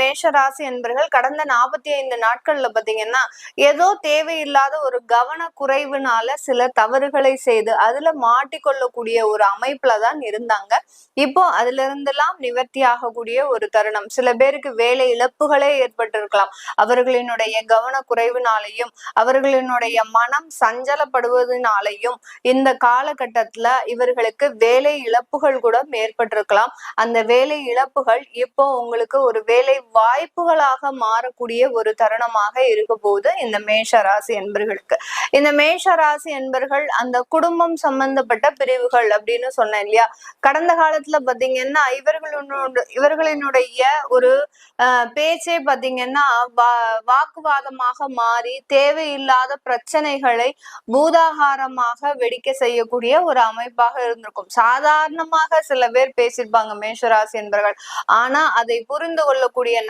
மேஷராசி என்பர்கள் கடந்த நாற்பத்தி ஐந்து நாட்கள்ல பாத்தீங்கன்னா ஏதோ தேவையில்லாத ஒரு கவன குறைவுனால சில தவறுகளை செய்து அதுல மாட்டிக்கொள்ளக்கூடிய ஒரு அமைப்புல தான் இருந்தாங்க. இப்போ அதுல இருந்தெல்லாம் நிவர்த்தி ஆகக்கூடிய ஒரு தருணம். சில பேருக்கு வேலை இழப்புகளே ஏற்பட்டிருக்கலாம். அவர்களினுடைய கவன குறைவினாலையும் அவர்களினுடைய மனம் சஞ்சலப்படுவதனாலையும் இந்த காலகட்டத்துல இவர்களுக்கு வேலை இழப்புகள் கூட ஏற்பட்டிருக்கலாம். அந்த வேலை இழப்புகள் இப்போ உங்களுக்கு ஒரு வேலை வாய்ப்புகளாக மாறக்கூடிய ஒரு தருணமாக இருக்க போது இந்த மேஷ ராசி என்பர்களுக்கு. இந்த மேஷ ராசி என்பர்கள் அந்த குடும்பம் சம்பந்தப்பட்ட பிரிவுகள் அப்படின்னு சொன்னேன் இல்லையா? கடந்த காலத்துல பாத்தீங்கன்னா இவர்களுடைய இவர்களினுடைய ஒரு பேச்சே பாத்தீங்கன்னா வாக்குவாதமாக மாறி தேவையில்லாத பிரச்சனைகளை பூதாகாரமாக வெடிக்க செய்யக்கூடிய ஒரு அமைப்பாக இருந்திருக்கும். சாதாரணமாக சில பேர் பேசியிருப்பாங்க மேஷராசி என்பர்கள். ஆனா அதை புரிந்து கொள்ளக்கூடிய